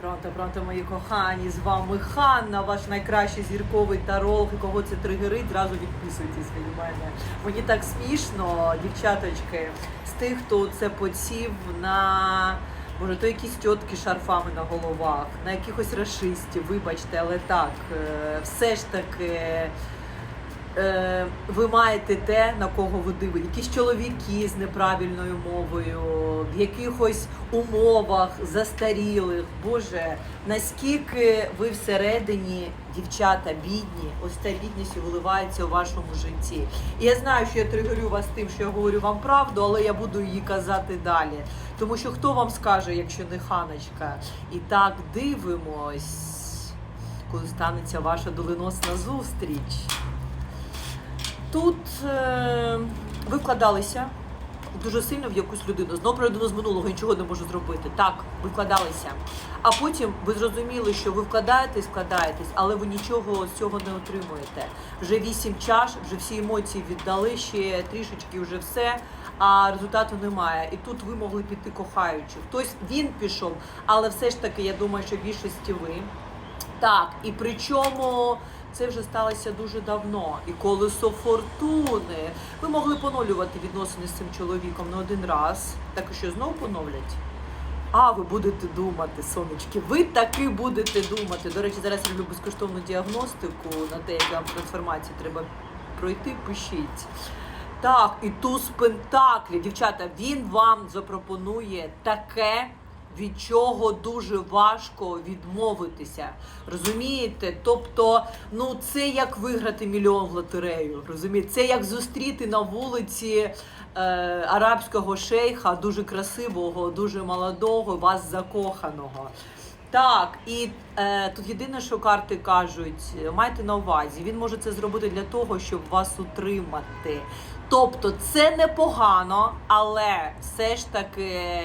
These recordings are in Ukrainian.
Пронто, пронто, мої кохані, з вами Ханна, ваш найкращий зірковий таролог. І кого це тригерить, зразу відписуйтесь від мене. Мені так смішно, дівчаточки, з тих, хто це подсів на. Може, то якісь тітки шарфами на головах, на якихось расистів, вибачте, але так, е, все ж таки е, ви маєте те, на кого ви дивитесь. Якісь чоловіки з неправильною мовою, в якихось умовах застарілих. Боже, наскільки ви всередині, дівчата, бідні, ось ця бідність виливається у вашому житті. І я знаю, що я тригерю вас тим, що я говорю вам правду, але я буду її казати далі. Тому що хто вам скаже, якщо не ханочка? І так дивимось, коли станеться ваша доленосна зустріч. Тут е, ви вкладалися дуже сильно в якусь людину. Знову про людину з минулого нічого не можу зробити. Так, ви вкладалися. А потім ви зрозуміли, що ви вкладаєтесь, вкладаєтесь, але ви нічого з цього не отримуєте. Вже вісім чаш, вже всі емоції віддали, ще трішечки вже все. А результату немає. І тут ви могли піти кохаючи. Хтось він пішов, але все ж таки, я думаю, що більшості ви. Так, і причому це вже сталося дуже давно. І колесо фортуни. Ви могли поновлювати відносини з цим чоловіком не один раз. Так що знову поновлять? А, ви будете думати, сонечки, ви таки будете думати. До речі, зараз я роблю безкоштовну діагностику на те, як вам трансформації треба пройти, пишіть. Так, і туз пентаклів. Дівчата, він вам запропонує таке, від чого дуже важко відмовитися. Розумієте? Тобто, ну це як виграти мільйон в лотерею. Розумієте? Це як зустріти на вулиці е, арабського шейха, дуже красивого, дуже молодого, вас закоханого. Так, і е, тут єдине, що карти кажуть, е, майте на увазі, він може це зробити для того, щоб вас утримати. Тобто це непогано, але все ж таки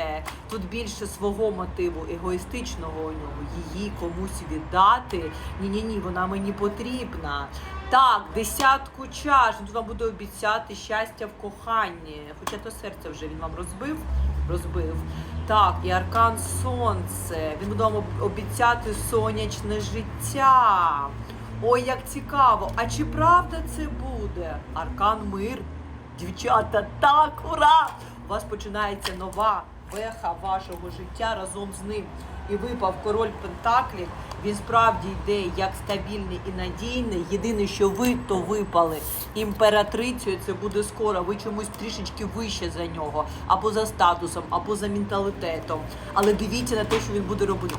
тут більше свого мотиву егоїстичного у нього, її комусь віддати. Ні, ні, ні, вона мені потрібна. Так, десятку чаш. Він вам буде обіцяти щастя в коханні. Хоча то серце вже він вам розбив, розбив. Так, і аркан сонце. Він буде вам обіцяти сонячне життя. Ой, як цікаво. А чи правда це буде? Аркан мир. Дівчата, так, ура! У вас починається нова веха вашого життя разом з ним. І випав король Пентаклів. Він справді йде як стабільний і надійний. Єдине, що ви то випали імператрицею, це буде скоро. Ви чомусь трішечки вище за нього, або за статусом, або за менталітетом. Але дивіться на те, що він буде робити.